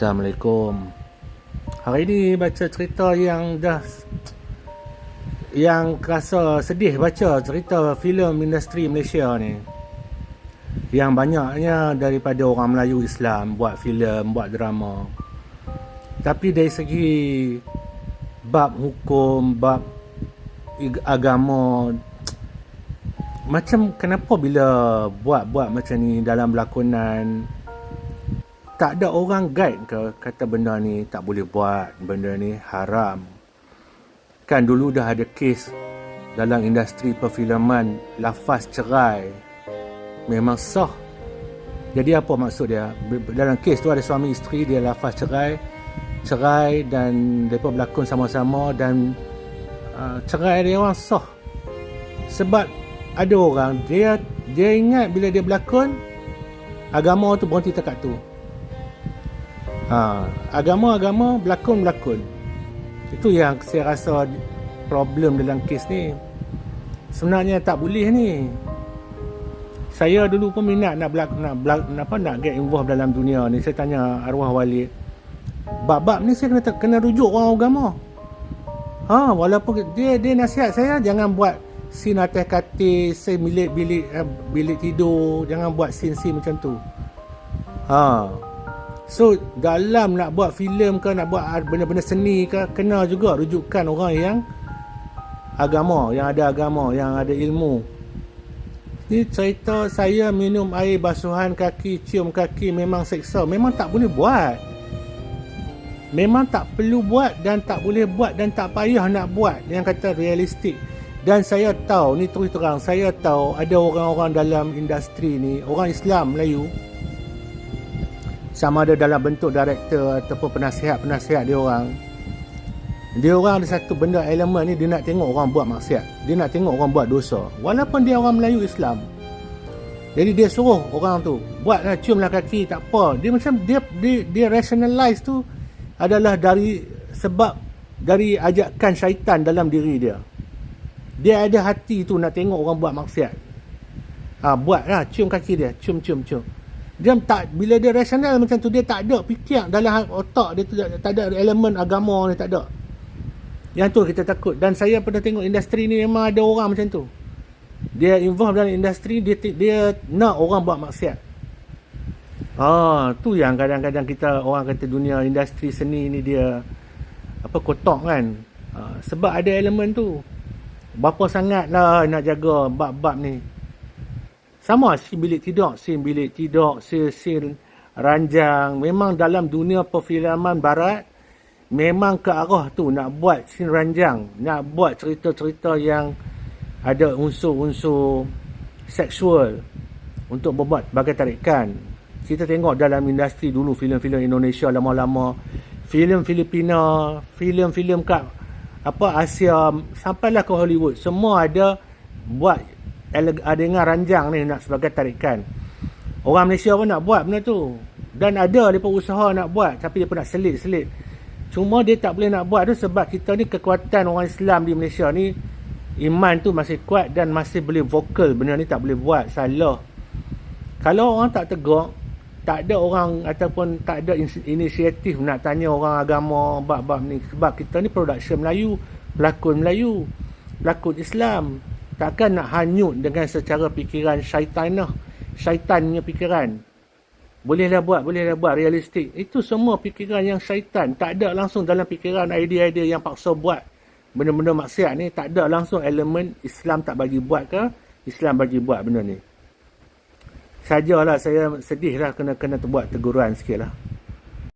Assalamualaikum. Hari ni baca cerita yang dah Yang rasa sedih baca cerita filem industri Malaysia ni. Yang banyaknya daripada orang Melayu Islam Buat filem, buat drama. Tapi dari segi Bab hukum, bab agama Macam kenapa bila buat-buat macam ni dalam berlakonan tak ada orang guide ke kata benda ni tak boleh buat, benda ni haram. Kan dulu dah ada kes dalam industri perfilman lafaz cerai memang sah. Jadi apa maksud dia? Dalam kes tu ada suami isteri dia lafaz cerai, cerai dan mereka berlakon sama-sama dan uh, cerai dia orang sah. Sebab ada orang dia dia ingat bila dia berlakon agama tu berhenti dekat tu. Ha, agama-agama berlakon-berlakon. Itu yang saya rasa problem dalam kes ni. Sebenarnya tak boleh ni. Saya dulu pun minat nak belak, nak, belak, apa nak get involved dalam dunia ni. Saya tanya arwah wali. Bab-bab ni saya kena kena rujuk orang agama. Ha, walaupun dia dia nasihat saya jangan buat scene atas katil, scene bilik bilik uh, bilik tidur, jangan buat scene-scene macam tu. Ha, So dalam nak buat filem ke nak buat benda-benda seni ke kena juga rujukan orang yang agama, yang ada agama, yang ada ilmu. Ni cerita saya minum air basuhan kaki, cium kaki memang seksa. Memang tak boleh buat. Memang tak perlu buat dan tak boleh buat dan tak payah nak buat. Yang kata realistik. Dan saya tahu, ni terus terang, saya tahu ada orang-orang dalam industri ni, orang Islam Melayu, sama ada dalam bentuk director ataupun penasihat-penasihat dia orang. Dia orang ada satu benda elemen ni dia nak tengok orang buat maksiat. Dia nak tengok orang buat dosa. Walaupun dia orang Melayu Islam. Jadi dia suruh orang tu buatlah ciumlah kaki tak apa. Dia macam dia dia, dia rationalize tu adalah dari sebab dari ajakan syaitan dalam diri dia. Dia ada hati tu nak tengok orang buat maksiat. Ha, buatlah cium kaki dia cium cium cium dia tak bila dia rasional macam tu dia tak ada fikir dalam otak dia tu tak ada elemen agama ni tak ada. Yang tu kita takut. Dan saya pernah tengok industri ni memang ada orang macam tu. Dia involve dalam industri dia dia nak orang buat maksiat. Ah tu yang kadang-kadang kita orang kata dunia industri seni ni dia apa kotak kan? Ah, sebab ada elemen tu. Berapa sangatlah nak jaga bab-bab ni sama si bilik tidur, si bilik tidur, si sin ranjang. Memang dalam dunia perfilman barat, memang ke arah tu nak buat sin ranjang. Nak buat cerita-cerita yang ada unsur-unsur seksual untuk membuat bagai tarikan. Kita tengok dalam industri dulu filem-filem Indonesia lama-lama, filem Filipina, filem-filem kat apa Asia sampailah ke Hollywood, semua ada buat adegan ranjang ni nak sebagai tarikan. Orang Malaysia pun nak buat benda tu. Dan ada mereka usaha nak buat tapi dia pun nak selit-selit. Cuma dia tak boleh nak buat tu sebab kita ni kekuatan orang Islam di Malaysia ni iman tu masih kuat dan masih boleh vokal benda ni tak boleh buat salah. Kalau orang tak tegak, tak ada orang ataupun tak ada inisiatif nak tanya orang agama bab-bab ni sebab kita ni production Melayu, pelakon Melayu, pelakon Islam takkan nak hanyut dengan secara fikiran syaitan lah. Syaitannya fikiran. Bolehlah buat bolehlah buat realistik. Itu semua fikiran yang syaitan. Tak ada langsung dalam fikiran idea-idea yang paksa buat. Benda-benda maksiat ni tak ada langsung elemen Islam tak bagi buat ke? Islam bagi buat benda ni. Sajalah saya sedih lah kena kena buat teguran sikit lah